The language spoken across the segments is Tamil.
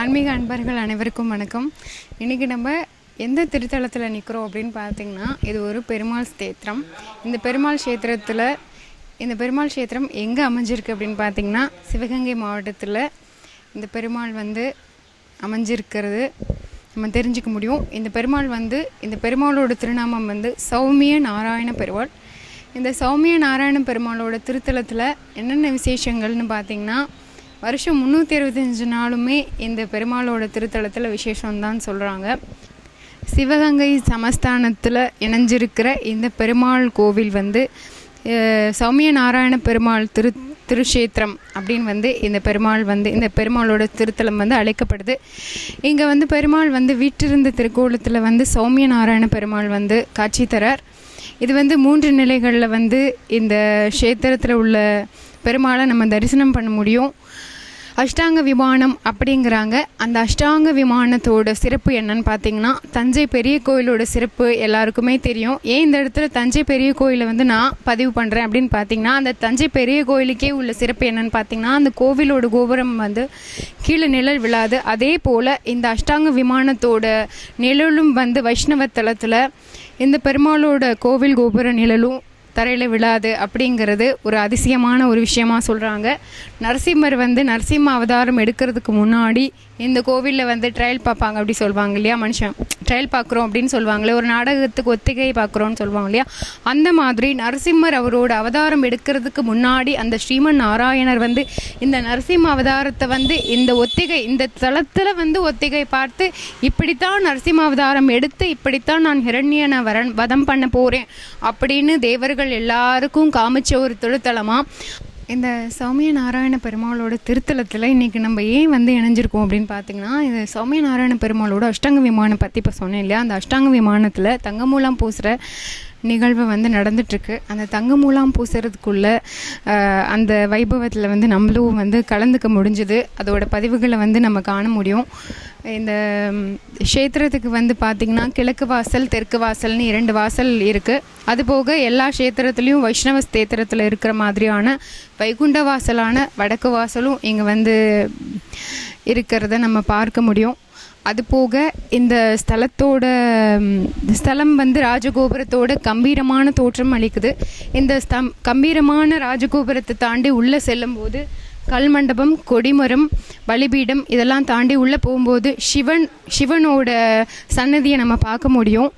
ஆன்மீக அன்பர்கள் அனைவருக்கும் வணக்கம். இன்றைக்கி நம்ம எந்த திருத்தலத்தில் நிற்கிறோம் அப்படின்னு பார்த்தீங்கன்னா இது ஒரு பெருமாள் ஸ்தேத்திரம். இந்த பெருமாள் சேத்திரத்தில் இந்த பெருமாள் க்ஷேத்திரம் எங்கே அமைஞ்சிருக்கு அப்படின்னு பார்த்தீங்கன்னா சிவகங்கை மாவட்டத்தில் இந்த பெருமாள் வந்து அமைஞ்சிருக்கிறது நம்ம தெரிஞ்சுக்க முடியும். இந்த பெருமாள் வந்து இந்த பெருமாளோட திருநாமம் வந்து சௌமிய நாராயண பெருமாள். இந்த சௌமிய நாராயண பெருமாளோட திருத்தலத்தில் என்னென்ன விசேஷங்கள்னு பார்த்தீங்கன்னா வருஷம் முந்நூற்றி அறுபத்தஞ்சு நாளுமே இந்த பெருமாளோட திருத்தலத்தில் விசேஷம்தான் சொல்கிறாங்க சிவகங்கை சமஸ்தானத்தில் இணைஞ்சிருக்கிற இந்த பெருமாள் கோவில் வந்து சௌமிய நாராயண பெருமாள் திரு திருஷேத்திரம் அப்படின்னு வந்து இந்த பெருமாள் வந்து இந்த பெருமாளோட திருத்தலம் வந்து அழைக்கப்படுது. இங்கே வந்து பெருமாள் வந்து வீட்டிருந்த திருக்கோலத்தில் வந்து சௌமிய நாராயண பெருமாள் வந்து காட்சி தரார். இது வந்து மூன்று நிலைகளில் வந்து இந்த க்ஷேத்திரத்தில் உள்ள பெருமாளை நம்ம தரிசனம் பண்ண முடியும். அஷ்டாங்க விமானம் அப்படிங்கிறாங்க. அந்த அஷ்டாங்க விமானத்தோட சிறப்பு என்னன்னு பார்த்தீங்கன்னா தஞ்சை பெரிய கோயிலோட சிறப்பு எல்லாருக்குமே தெரியும். ஏன் இந்த இடத்துல தஞ்சை பெரிய கோயிலை வந்து நான் பதிவு பண்ணுறேன் அப்படின்னு பார்த்தீங்கன்னா அந்த தஞ்சை பெரிய கோயிலுக்கே உள்ள சிறப்பு என்னன்னு பார்த்தீங்கன்னா அந்த கோவிலோட கோபுரம் வந்து கீழே நிழல் விழாது. அதே போல் இந்த அஷ்டாங்க விமானத்தோட நிழலும் வந்து வைஷ்ணவ தலத்தில் இந்த பெருமாளோட கோவில் கோபுர நிழலும் தரையில் விழாது அப்படிங்கிறது ஒரு அதிசயமான ஒரு விஷயமா சொல்கிறாங்க நரசிம்மர் வந்து நரசிம்ம அவதாரம் எடுக்கிறதுக்கு முன்னாடி இந்த கோவிலில் வந்து ட்ரையல் பார்ப்பாங்க அப்படி சொல்லுவாங்க இல்லையா மனுஷன்? ட்ரையல் பார்க்குறோம் அப்படின்னு சொல்லுவாங்களே ஒரு நாடகத்துக்கு ஒத்திகை பார்க்குறோன்னு சொல்லுவாங்க இல்லையா? அந்த மாதிரி நரசிம்மர் அவரோட அவதாரம் எடுக்கிறதுக்கு முன்னாடி அந்த ஸ்ரீமன் நாராயணர் வந்து இந்த நரசிம்ம அவதாரத்தை வந்து இந்த ஒத்திகை இந்த தளத்தில் வந்து ஒத்திகை பார்த்து இப்படித்தான் நரசிம்ம அவதாரம் எடுத்து இப்படித்தான் நான் ஹிரண்யனை வரன் வதம் பண்ண போகிறேன் அப்படின்னு தேவர்கள் எல்லாருக்கும் காமிச்ச ஒரு திருத்தலமாக இந்த சௌமிய நாராயண பெருமாளோட திருத்தலத்தில் இன்றைக்கி நம்ம ஏன் வந்து இணைஞ்சிருக்கோம் அப்படின்னு பார்த்தீங்கன்னா இந்த சௌமிய நாராயண பெருமாளோட அஷ்டாங்க விமானம் பற்றி இப்போ சொன்னேன் இல்லையா? அந்த அஷ்டாங்க விமானத்தில் தங்கமூலம் பூசுகிற நிகழ்வு வந்து நடந்துட்டுருக்கு. அந்த தங்கமூலாம் மூலாம் பூசுறதுக்குள்ளே அந்த வைபவத்தில் வந்து நம்மளும் வந்து கலந்துக்க முடிஞ்சுது. அதோட பதிவுகளை வந்து நம்ம காண முடியும். இந்த க்ஷேத்திரத்துக்கு வந்து பார்த்திங்கன்னா கிழக்கு வாசல் தெற்கு வாசல்னு இரண்டு வாசல் இருக்குது அதுபோக எல்லா க்ஷேத்திரத்துலேயும் வைஷ்ணவ ஸ்தேத்திரத்தில் இருக்கிற மாதிரியான வைகுண்ட வாசலான வடக்கு வாசலும் இங்கே வந்து இருக்கிறத நம்ம பார்க்க முடியும். அது போக இந்த ஸ்தலத்தோட ஸ்தலம் வந்து ராஜகோபுரத்தோட கம்பீரமான தோற்றம் அளிக்குது. இந்த ஸ்தம் கம்பீரமான ராஜகோபுரத்தை தாண்டி உள்ளே செல்லும்போது கல் மண்டபம் கொடிமரம் பலிபீடம் இதெல்லாம் தாண்டி உள்ளே போகும்போது சிவன் சிவனோட சன்னதியை நம்ம பார்க்க முடியும்.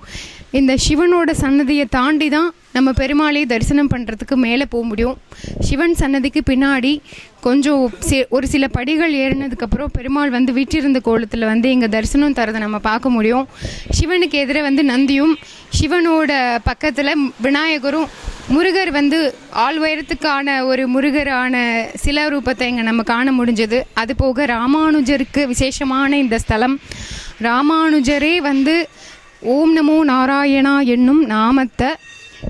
இந்த சிவனோட சன்னதியை தாண்டி தான் நம்ம பெருமாளை தரிசனம் பண்ணுறதுக்கு மேலே போக முடியும். சிவன் சன்னதிக்கு பின்னாடி கொஞ்சம் சி- ஒரு சில படிகள் ஏறினதுக்கப்புறம் பெருமாள் வந்து வீட்டிருந்த கோலத்தில் வந்து இங்கே தரிசனம் தரதை நம்ம பார்க்க முடியும். சிவனுக்கு எதிரே வந்து நந்தியும் சிவனோட பக்கத்தில் விநாயகரும் முருகர் வந்து ஆள் உயரத்துக்கான ஒரு முருகரான சில ரூபத்தை இங்கே நம்ம காண முடிஞ்சது. அது போக ராமானுஜருக்கு விசேஷமான இந்த ஸ்தலம். ராமானுஜரே வந்து ஓம் நமோ நாராயணா என்னும் நாமத்தை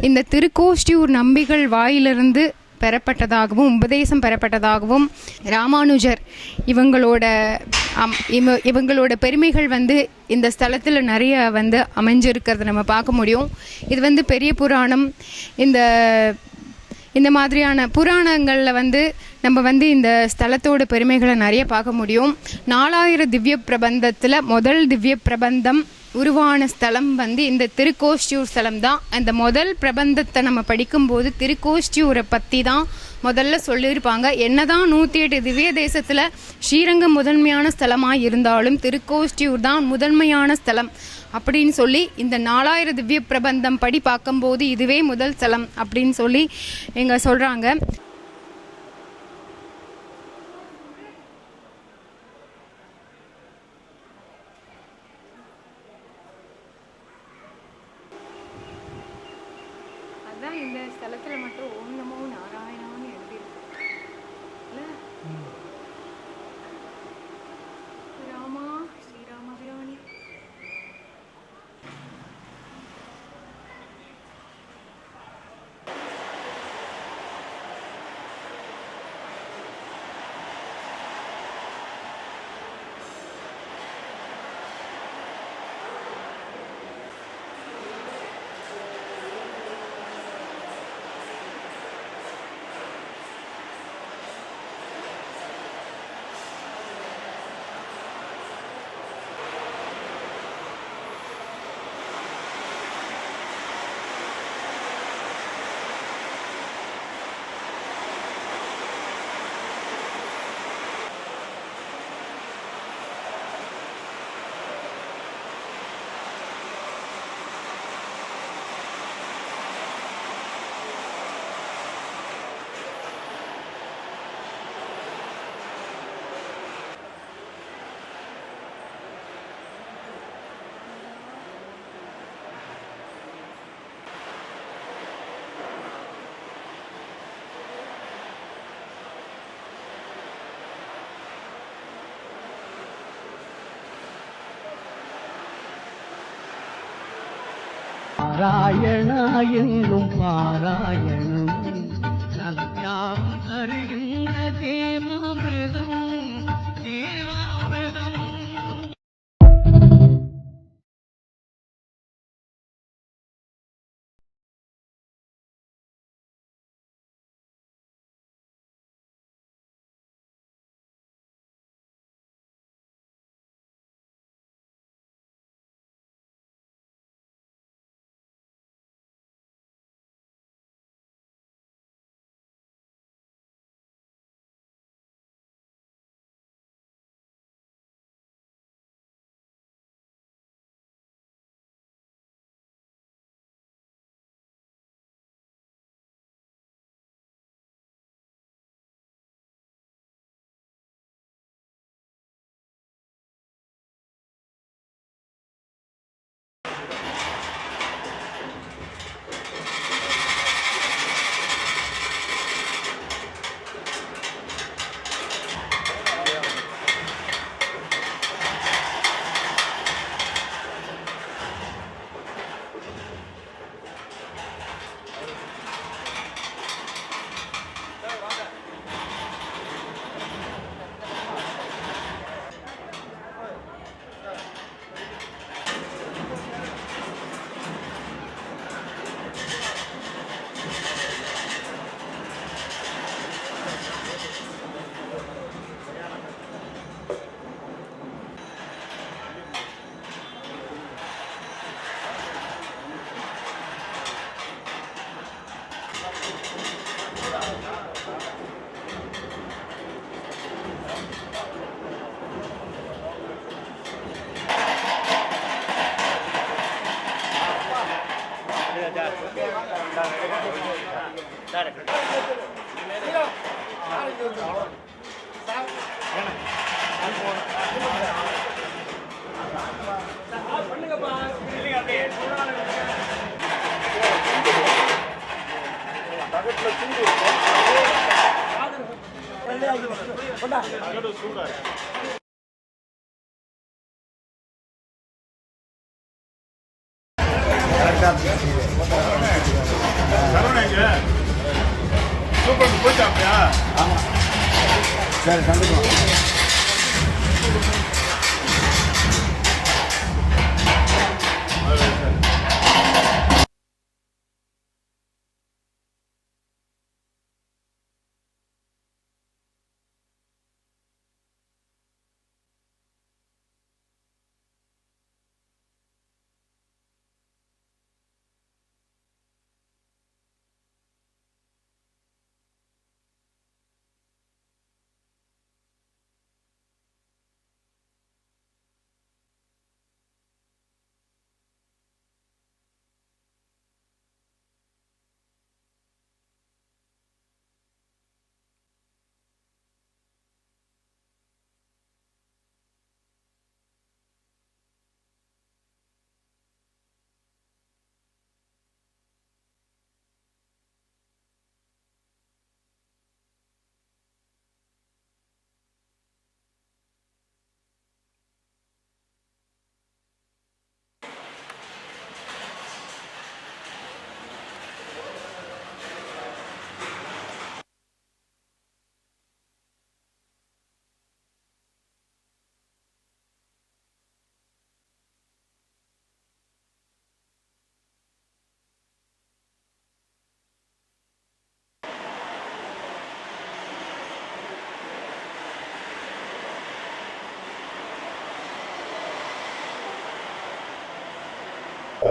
இந்த திருக்கோஷ்டியூர் நம்பிகள் வாயிலிருந்து பெறப்பட்டதாகவும் உபதேசம் பெறப்பட்டதாகவும் ராமானுஜர் இவங்களோட அம், இவ இவங்களோட பெருமைகள் வந்து இந்த ஸ்தலத்தில் நிறைய வந்து அமைஞ்சிருக்கிறத நம்ம பார்க்க முடியும். இது வந்து பெரிய புராணம். இந்த இந்த மாதிரியான புராணங்களில் வந்து நம்ம வந்து இந்த ஸ்தலத்தோட பெருமைகளை நிறைய பார்க்க முடியும். நாலாயிரம் திவ்ய பிரபந்தத்தில் முதல் திவ்ய பிரபந்தம் உருவான ஸ்தலம் வந்து இந்த திருக்கோஷ்டியூர் ஸ்தலம் தான். அந்த முதல் பிரபந்தத்தை நம்ம படிக்கும்போது திருக்கோஷ்டியூரை பற்றி தான் முதல்ல சொல்லியிருப்பாங்க. என்னதான் நூற்றி எட்டு திவ்ய தேசத்தில் ஸ்ரீரங்கம் முதன்மையான ஸ்தலமாக இருந்தாலும் திருக்கோஷ்டியூர் தான் முதன்மையான ஸ்தலம் அப்படின்னு சொல்லி இந்த நாலாயிரம் திவ்ய பிரபந்தம் படி பார்க்கும்போது இதுவே முதல் ஸ்தலம் அப்படின்னு சொல்லி எங்கள் சொல்கிறாங்க நாராயணா என்னும் பாராயணம் நல்யாம் தருகின்ற தேவாமிர்தம் தேவா சூப்பர் போச்சாப்பியா சரி சந்தோஷம்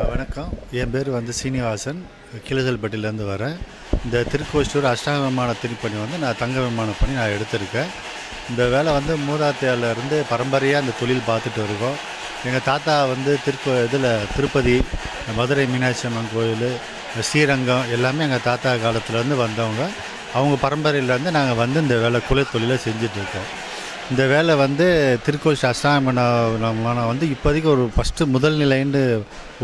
வணக்கம். என் பேர் வந்து சீனிவாசன். கிளிசல்பட்டிலேருந்து வரேன். இந்த திருக்கோஷ்டூர் அஷ்டாங்க விமான திருப்பணி வந்து நான் தங்க விமான பணி நான் எடுத்திருக்கேன். இந்த வேலை வந்து மூதாத்தையாலேருந்து பரம்பரையாக இந்த தொழில் பார்த்துட்டு இருக்கோம். எங்கள் தாத்தா வந்து திருக்கோ இதில் திருப்பதி மதுரை மீனாட்சி அம்மன் கோயில் ஸ்ரீரங்கம் எல்லாமே எங்கள் தாத்தா காலத்துலேருந்து வந்தவங்க. அவங்க பரம்பரையிலேருந்து நாங்கள் வந்து இந்த வேலை குலத்தொழிலை செஞ்சிட்ருக்கோம் இந்த வேலை வந்து திருக்கோஷ் அஷ்டாமன வந்து இப்போதைக்கு ஒரு ஃபஸ்ட்டு முதல் நிலைன்னு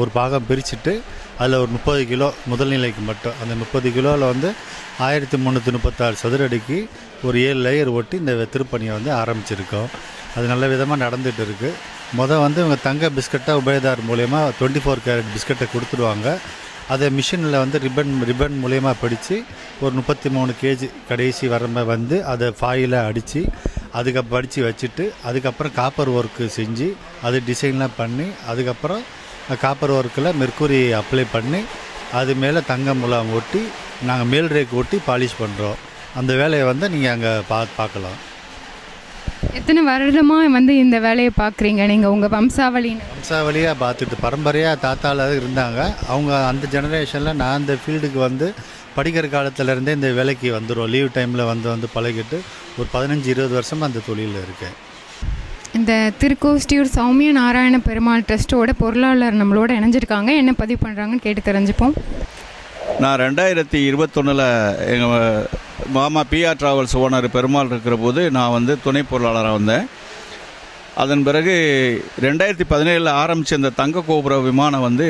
ஒரு பாகம் பிரிச்சுட்டு அதில் ஒரு முப்பது கிலோ முதல் நிலைக்கு மட்டும். அந்த முப்பது கிலோவில் வந்து ஆயிரத்தி முந்நூற்றி முப்பத்தாறு சதுரடிக்கு ஒரு ஏழு லேயர் ஒட்டி இந்த திருப்பணியை வந்து ஆரம்பிச்சிருக்கோம். அது நல்ல விதமாக நடந்துகிட்டு இருக்குது மொதல் வந்து இவங்க தங்க பிஸ்கட்டை உபயதார் மூலயமா டுவெண்ட்டி ஃபோர் கேரட் பிஸ்கட்டை கொடுத்துருவாங்க அதை மிஷினில் வந்து ரிப்பன் ரிப்பன் மூலயமா படித்து ஒரு முப்பத்தி மூணு கேஜி கடைசி வரம்ப வந்து அதை ஃபாயில் அடித்து அதுக்கு படித்து வச்சுட்டு அதுக்கப்புறம் காப்பர் ஒர்க்கு செஞ்சு அது டிசைன்லாம் பண்ணி அதுக்கப்புறம் காப்பர் ஒர்க்கில் மெர்க்குரி அப்ளை பண்ணி அது மேலே தங்க முலாம் ஒட்டி நாங்கள் மேல் ரேக் ஒட்டி பாலிஷ் பண்ணுறோம் அந்த வேலையை வந்து நீங்கள் அங்கே பா பார்க்கலாம். எத்தனை வருடமாக வந்து இந்த வேலையை பார்க்குறீங்க? நீங்கள் உங்கள் வம்சாவளின்னு. வம்சாவளியாக பார்த்துட்டு பரம்பரையாக தாத்தால இருந்தாங்க. அவங்க அந்த ஜெனரேஷனில் நான் அந்த ஃபீல்டுக்கு வந்து படிக்கிற காலத்துலேருந்தே இந்த வேலைக்கு வந்துடும் லீவ் டைமில் வந்து வந்து பழகிட்டு ஒரு பதினஞ்சு இருபது வருஷமாக அந்த தொழிலில் இருக்கேன். இந்த திருக்கோஷ்டியூர் சௌமிய நாராயண பெருமாள் ட்ரஸ்ட்டோட பொருளாளர் நம்மளோட இணைஞ்சிருக்காங்க. என்ன பதிவு பண்ணுறாங்கன்னு கேட்டு தெரிஞ்சுப்போம். நான் ரெண்டாயிரத்தி இருபத்தொன்னில் எங்கள் மாமா பிஆர் டிராவல்ஸ் ஓனர் பெருமாள் இருக்கிற போது நான் வந்து துணை பொருளாளராக வந்தேன். அதன் பிறகு ரெண்டாயிரத்தி பதினேழில் ஆரம்பித்த இந்த தங்க கோபுர விமானம் வந்து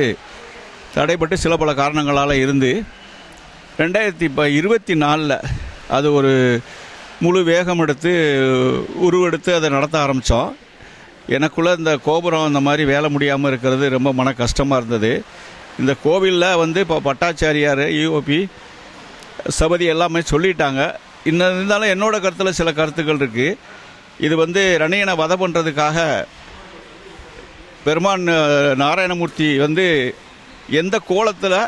தடைப்பட்டு சில பல காரணங்களால் இருந்து ரெண்டாயிரத்தி இப்போ இருபத்தி நாலில் அது ஒரு முழு வேகம் எடுத்து உருவெடுத்து அதை நடத்த ஆரம்பித்தோம் எனக்குள்ளே இந்த கோபுரம் இந்த மாதிரி வேலை முடியாமல் இருக்கிறது ரொம்ப மன கஷ்டமாக இருந்தது. இந்த கோவிலில் வந்து இப்போ பட்டாச்சாரியார் யூஓபி சபதி எல்லாமே சொல்லிட்டாங்க. இன்னும் இருந்தாலும் என்னோடய கருத்தில் சில கருத்துக்கள் இருக்குது இது வந்து ரணியனை வதை பண்ணுறதுக்காக பெருமான் நாராயணமூர்த்தி வந்து எந்த கோலத்தில்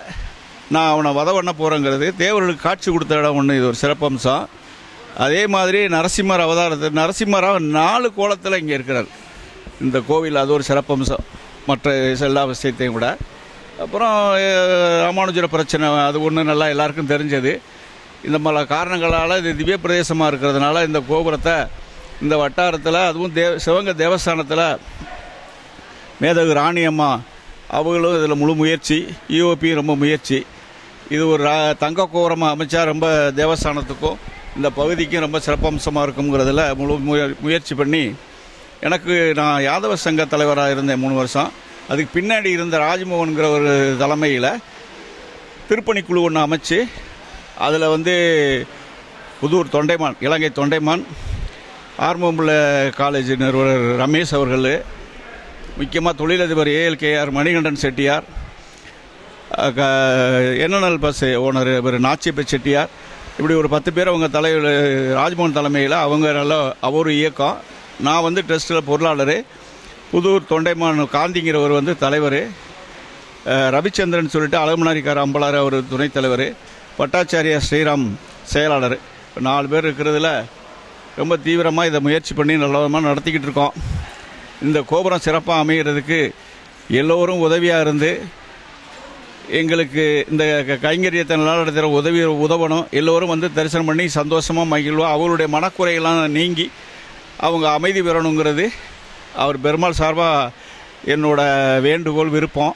நான் அவனை வத பண்ண போகிறேங்கிறது தேவர்களுக்கு காட்சி கொடுத்த இடம் ஒன்று இது ஒரு சிறப்பம்சம். அதே மாதிரி நரசிம்மர் அவதாரத்தை நரசிம்மராக நாலு கோலத்தில் இங்கே இருக்கிறார். இந்த கோவில் அது ஒரு சிறப்பம்சம் மற்ற எல்லா விஷயத்தையும் கூட. அப்புறம் ராமானுஜர பிரச்சனை அது ஒன்று நல்லா எல்லாருக்கும் தெரிஞ்சது. இந்த மாதிரி காரணங்களால் இது திவ்ய பிரதேசமாக இருக்கிறதுனால இந்த கோபுரத்தை இந்த வட்டாரத்தில் அதுவும் தேவ சிவங்க தேவஸ்தானத்தில் மேதகு ராணியம்மா அவங்களும் இதில் முழு முயற்சி இஓபியும் ரொம்ப முயற்சி. இது ஒரு தங்க கோபுரமாக அமைச்சா ரொம்ப தேவஸ்தானத்துக்கும் இந்த பகுதிக்கும் ரொம்ப சிறப்பம்சமாக இருக்குங்கிறதுல முழு முய- முயற்சி பண்ணி எனக்கு நான் யாதவ சங்க தலைவராக இருந்தேன் மூணு வருஷம். அதுக்கு பின்னாடி இருந்த ராஜ்மோகன்கிற ஒரு தலைமையில் திருப்பணிக்குழு ஒன்று அமைச்சு அதில் வந்து புதூர் தொண்டைமான் இலங்கை தொண்டைமான் ஆர்மம்புள்ள காலேஜ் நிறுவனர் ரமேஷ் அவர்கள் முக்கியமாக தொழிலதிபர் A L K R Manikandan Chettiar N N L bus owner இவர் நாச்சிப்ப செட்டியார். இப்படி ஒரு பத்து பேர் அவங்க தலைவர் ராஜ்மோகன் தலைமையில் அவங்க நல்ல அவர் இயக்கம். நான் வந்து ட்ரஸ்ட்டில் பொருளாளர். புதூர் தொண்டைமான் காந்திங்கிறவர் வந்து தலைவர். ரவிச்சந்திரன் சொல்லிட்டு அழகுமனாரிக்கார அம்பலார் அவர் துணைத் தலைவர். பட்டாச்சாரியா ஸ்ரீராம் செயலாளர். நாலு பேர் இருக்கிறதுல ரொம்ப தீவிரமாக இதை முயற்சி பண்ணி நல்ல விதமாக நடத்திக்கிட்டு இருக்கோம். இந்த கோபுரம் சிறப்பாக அமைகிறதுக்கு எல்லோரும் உதவியாக இருந்து எங்களுக்கு இந்த க- கைங்கரியத்தை நடத்துகிற உதவி உதவணும். எல்லோரும் வந்து தரிசனம் பண்ணி சந்தோஷமாக மகிழ்வா அவருடைய மனக்குறையெல்லாம் நீங்கி அவங்க அமைதி பெறணுங்கிறது அவர் பெருமாள் சார்பாக என்னோட வேண்டுகோள் விருப்பம்.